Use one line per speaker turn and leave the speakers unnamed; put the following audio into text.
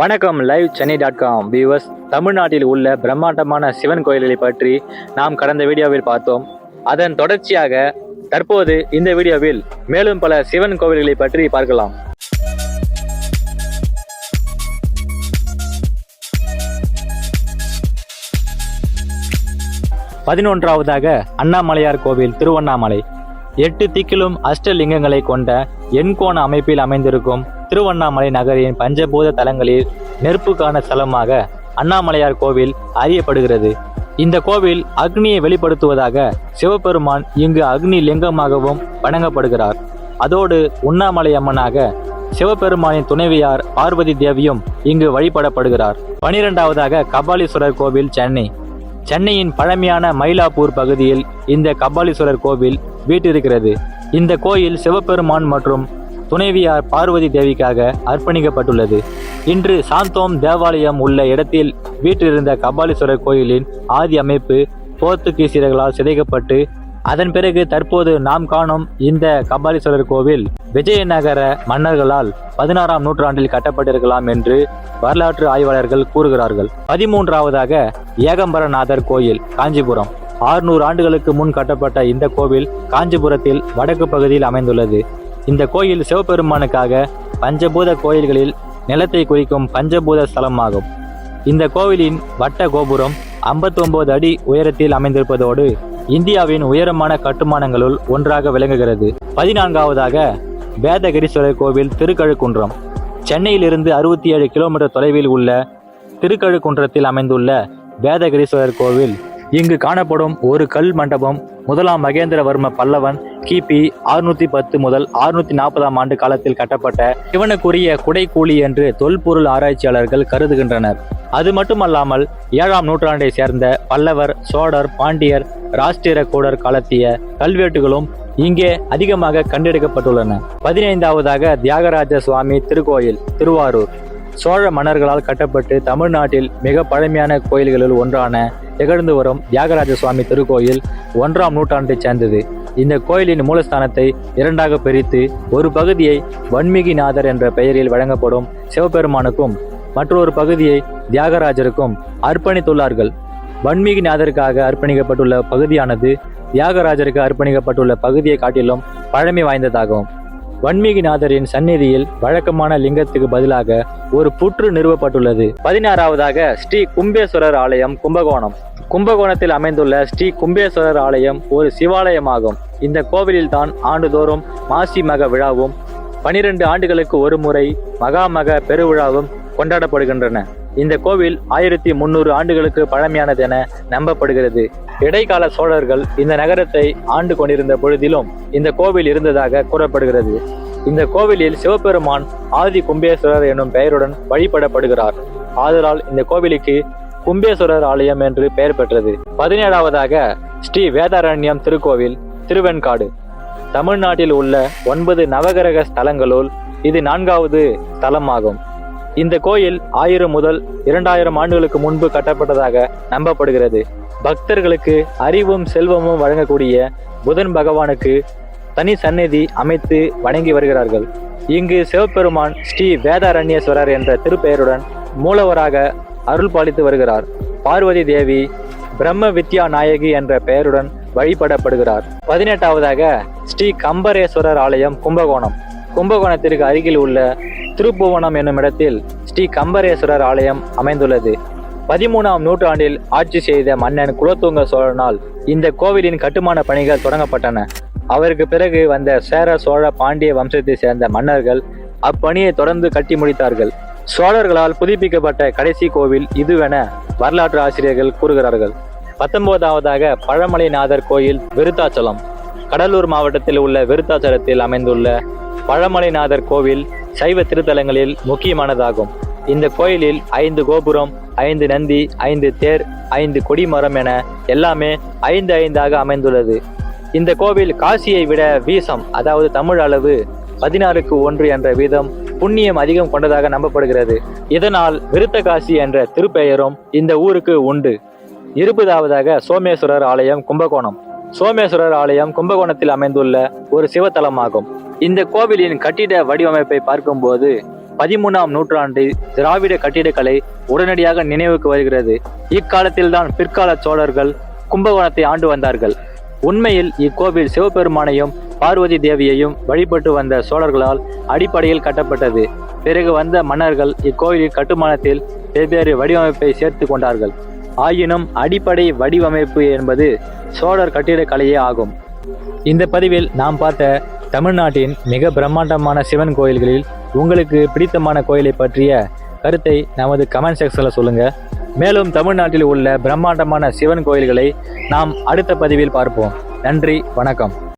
வணக்கம் live Chennai dot com viewers தமிழ்நாட்டில் உள்ள பிரம்மாண்டமான சிவன் கோயில்களை பற்றி நாம் கடந்த வீடியோவில் பார்த்தோம். அதன் தொடர்ச்சியாக தற்போது இந்த வீடியோவில் மேலும் பல சிவன் கோவில்களை பற்றி பார்க்கலாம். பதினொன்றாவதாக அண்ணாமலையார் கோவில் திருவண்ணாமலை. எட்டு திக்கிலும் அஷ்டலிங்கங்களை கொண்ட எண்கோண அமைப்பில் அமைந்திருக்கும் திருவண்ணாமலை நகரின் பஞ்சபூத தலங்களில் நெருப்புக்கான ஸ்தலமாக அண்ணாமலையார் கோவில் அறியப்படுகிறது. இந்த கோவில் அக்னியை வெளிப்படுத்துவதாக சிவபெருமான் இங்கு அக்னி லிங்கமாகவும் வணங்கப்படுகிறார். அதோடு உண்ணாமலை அம்மனாக சிவபெருமானின் துணைவியார் பார்வதி தேவியும் இங்கு வழிபடப்படுகிறார். பனிரெண்டாவதாக கபாலீஸ்வரர் கோவில் சென்னை. சென்னையின் பழமையான மயிலாப்பூர் பகுதியில் இந்த கபாலீஸ்வரர் கோவில் வீட்டிருக்கிறது. இந்த கோயில் சிவபெருமான் மற்றும் துணைவியார் பார்வதி தேவிக்காக அர்ப்பணிக்கப்பட்டுள்ளது. இன்று சாந்தோம் தேவாலயம் உள்ள இடத்தில் வீற்றிருந்த கபாலீஸ்வரர் கோயிலின் ஆதி அமைப்பு போர்த்துகீசியர்களால் சிதைக்கப்பட்டு அதன் பிறகு தற்போது நாம் காணும் இந்த கபாலீஸ்வரர் கோவில் விஜயநகர மன்னர்களால் பதினாறாம் நூற்றாண்டில் கட்டப்பட்டிருக்கலாம் என்று வரலாற்று ஆய்வாளர்கள் கூறுகிறார்கள். பதிமூன்றாவதாக ஏகம்பரநாதர் கோயில் காஞ்சிபுரம். ஆறுநூறு ஆண்டுகளுக்கு முன் கட்டப்பட்ட இந்த கோவில் காஞ்சிபுரத்தில் வடக்கு பகுதியில் அமைந்துள்ளது. இந்த கோயில் சிவபெருமானுக்காக பஞ்சபூத கோயில்களில் நிலத்தை குறிக்கும் பஞ்சபூத ஸ்தலமாகும். இந்த கோவிலின் வட்ட கோபுரம் 59 அடி உயரத்தில் அமைந்திருப்பதோடு இந்தியாவின் உயரமான கட்டுமானங்களுள் ஒன்றாக விளங்குகிறது. பதினான்காவதாக வேதகிரீஸ்வரர் கோவில் திருக்கழுக்குன்றம். சென்னையிலிருந்து அறுபத்தி ஏழு கிலோமீட்டர் தொலைவில் உள்ள திருக்கழுக்குன்றத்தில் அமைந்துள்ள வேதகிரீஸ்வரர் கோவில் இங்கு காணப்படும் ஒரு கல் மண்டபம் முதலாம் மகேந்திரவர்ம பல்லவன் கிபி ஆறுநூத்தி பத்து முதல் ஆறுநூத்தி நாற்பதாம் ஆண்டு காலத்தில் கட்டப்பட்ட இவனுக்குரிய குடைக்கூலி என்று தொல்பொருள் ஆராய்ச்சியாளர்கள் கருதுகின்றனர். அது மட்டுமல்லாமல் ஏழாம் நூற்றாண்டை சேர்ந்த பல்லவர் சோழர் பாண்டியர் ராஷ்டிர கூடர் காலத்திய கல்வெட்டுகளும் இங்கே அதிகமாக கண்டெடுக்கப்பட்டுள்ளன. பதினைந்தாவதாக தியாகராஜ சுவாமி திருக்கோயில் திருவாரூர். சோழ மன்னர்களால் கட்டப்பட்டு தமிழ்நாட்டில் மிக பழமையான கோயில்களில் ஒன்றான திகழ்ந்து வரும் தியாகராஜ சுவாமி திருக்கோயில் ஒன்றாம் நூற்றாண்டைச் சேர்ந்தது. இந்த கோயிலின் மூலஸ்தானத்தை இரண்டாக பிரித்து ஒரு பகுதியை வன்மிகிநாதர் என்ற பெயரில் வழங்கப்படும் சிவபெருமானுக்கும் மற்றொரு பகுதியை தியாகராஜருக்கும் அர்ப்பணித்துள்ளார்கள். வன்மிகிநாதருக்காக அர்ப்பணிக்கப்பட்டுள்ள பகுதியானது தியாகராஜருக்கு அர்ப்பணிக்கப்பட்டுள்ள பகுதியை காட்டிலும் பழமை வாய்ந்ததாகும். வன்மீகிநாதரின் சந்நிதியில் வழக்கமான லிங்கத்துக்கு பதிலாக ஒரு புற்று நிறுவப்பட்டுள்ளது. பதினாறாவதாக ஸ்ரீ கும்பேஸ்வரர் ஆலயம் கும்பகோணம். கும்பகோணத்தில் அமைந்துள்ள ஸ்ரீ கும்பேஸ்வரர் ஆலயம் ஒரு சிவாலயமாகும். இந்த கோவிலில் தான் ஆண்டுதோறும் மாசி மக விழாவும் பனிரெண்டு ஆண்டுகளுக்கு ஒரு முறை மகாமக பெருவிழாவும் கொண்டாடப்படுகின்றன. இந்த கோவில் ஆயிரத்தி முன்னூறு ஆண்டுகளுக்கு பழமையானது என நம்பப்படுகிறது. இடைக்கால சோழர்கள் இந்த நகரத்தை ஆண்டு கொண்டிருந்த பொழுதிலும் இந்த கோவில் இருந்ததாக கூறப்படுகிறது. இந்த கோவிலில் சிவபெருமான் ஆதி கும்பேஸ்வரர் எனும் பெயருடன் வழிபடப்படுகிறார். ஆதலால் இந்த கோவிலுக்கு கும்பேஸ்வரர் ஆலயம் என்று பெயர் பெற்றது. பதினேழாவதாக ஸ்ரீ வேதாரண்யம் திருக்கோவில் திருவெண்காடு. தமிழ்நாட்டில் உள்ள ஒன்பது நவகிரக ஸ்தலங்களுள் இது நான்காவது ஸ்தலமாகும். இந்த கோயில் ஆயிரம் முதல் இரண்டாயிரம் ஆண்டுகளுக்கு முன்பு கட்டப்பட்டதாக நம்பப்படுகிறது. பக்தர்களுக்கு அறிவும் செல்வமும் வழங்கக்கூடிய புதன் பகவானுக்கு தனி சந்நிதி அமைத்து வணங்கி வருகிறார்கள். இங்கு சிவபெருமான் ஸ்ரீ வேதாரண்யேஸ்வரர் என்ற திருப்பெயருடன் மூலவராக அருள் பாலித்து வருகிறார். பார்வதி தேவி பிரம்ம வித்யா நாயகி என்ற பெயருடன் வழிபடப்படுகிறார். பதினெட்டாவதாக ஸ்ரீ கம்பரேஸ்வரர் ஆலயம் கும்பகோணம். கும்பகோணத்திற்கு அருகில் உள்ள திருப்புவனம் என்னும் இடத்தில் ஸ்ரீ கம்பரேஸ்வரர் ஆலயம் அமைந்துள்ளது. பதிமூணாம் நூற்றாண்டில் ஆட்சி செய்த மன்னன் குலத்துங்க சோழனால் இந்த கோவிலின் கட்டுமான பணிகள் தொடங்கப்பட்டன. அவருக்கு பிறகு வந்த சேர சோழ பாண்டிய வம்சத்தை சேர்ந்த மன்னர்கள் அப்பணியை தொடர்ந்து கட்டி முடித்தார்கள். சோழர்களால் புதுப்பிக்கப்பட்ட கடைசி கோவில் இதுவென வரலாற்று ஆசிரியர்கள் கூறுகிறார்கள். பத்தொன்பதாவதாக பழமலைநாதர் கோயில் விருத்தாச்சலம். கடலூர் மாவட்டத்தில் உள்ள விருத்தாச்சலத்தில் அமைந்துள்ள பழமலைநாதர் கோவில் சைவ திருத்தலங்களில் முக்கியமானதாகும். இந்த கோயிலில் ஐந்து கோபுரம் ஐந்து நந்தி ஐந்து தேர் ஐந்து கொடிமரம் என எல்லாமே ஐந்து ஐந்தாக அமைந்துள்ளது. இந்த கோவில் காசியை விட வீசம் அதாவது தமிழ் அளவு பதினாறுக்கு ஒன்று என்ற வீதம் புண்ணியம் அதிகம் கொண்டதாக நம்பப்படுகிறது. இதனால் விருத்த காசி என்ற திருப்பெயரும் இந்த ஊருக்கு உண்டு. இருபதாவதாக சோமேஸ்வரர் ஆலயம் கும்பகோணம். சோமேஸ்வரர் ஆலயம் கும்பகோணத்தில் அமைந்துள்ள ஒரு சிவத்தலமாகும். இந்த கோவிலின் கட்டிட வடிவமைப்பை பார்க்கும்போது பதிமூணாம் நூற்றாண்டில் திராவிட கட்டிடக்கலை உடனடியாக நினைவுக்கு வருகிறது. இக்காலத்தில்தான் பிற்கால சோழர்கள் கும்பகோணத்தை ஆண்டு வந்தார்கள். உண்மையில் இக்கோவில் சிவபெருமானையும் பார்வதி தேவியையும் வழிபட்டு வந்த சோழர்களால் அடிப்படையில் கட்டப்பட்டது. பிறகு வந்த மன்னர்கள் இக்கோயிலின் கட்டுமானத்தில் வெவ்வேறு வடிவமைப்பை சேர்த்து கொண்டார்கள். ஆயினும் அடிப்படை வடிவமைப்பு என்பது சோழர் கட்டிடக்கலையே ஆகும். இந்த பதிவில் நாம் பார்த்த தமிழ்நாட்டின் மிக பிரம்மாண்டமான சிவன் கோயில்களில் உங்களுக்கு பிடித்தமான கோயிலை பற்றிய கருத்தை நமது கமெண்ட் செக்ஷனில் சொல்லுங்கள் மேலும் தமிழ்நாட்டில் உள்ள பிரம்மாண்டமான சிவன் கோயில்களை நாம் அடுத்த பதிவில் பார்ப்போம். நன்றி வணக்கம்.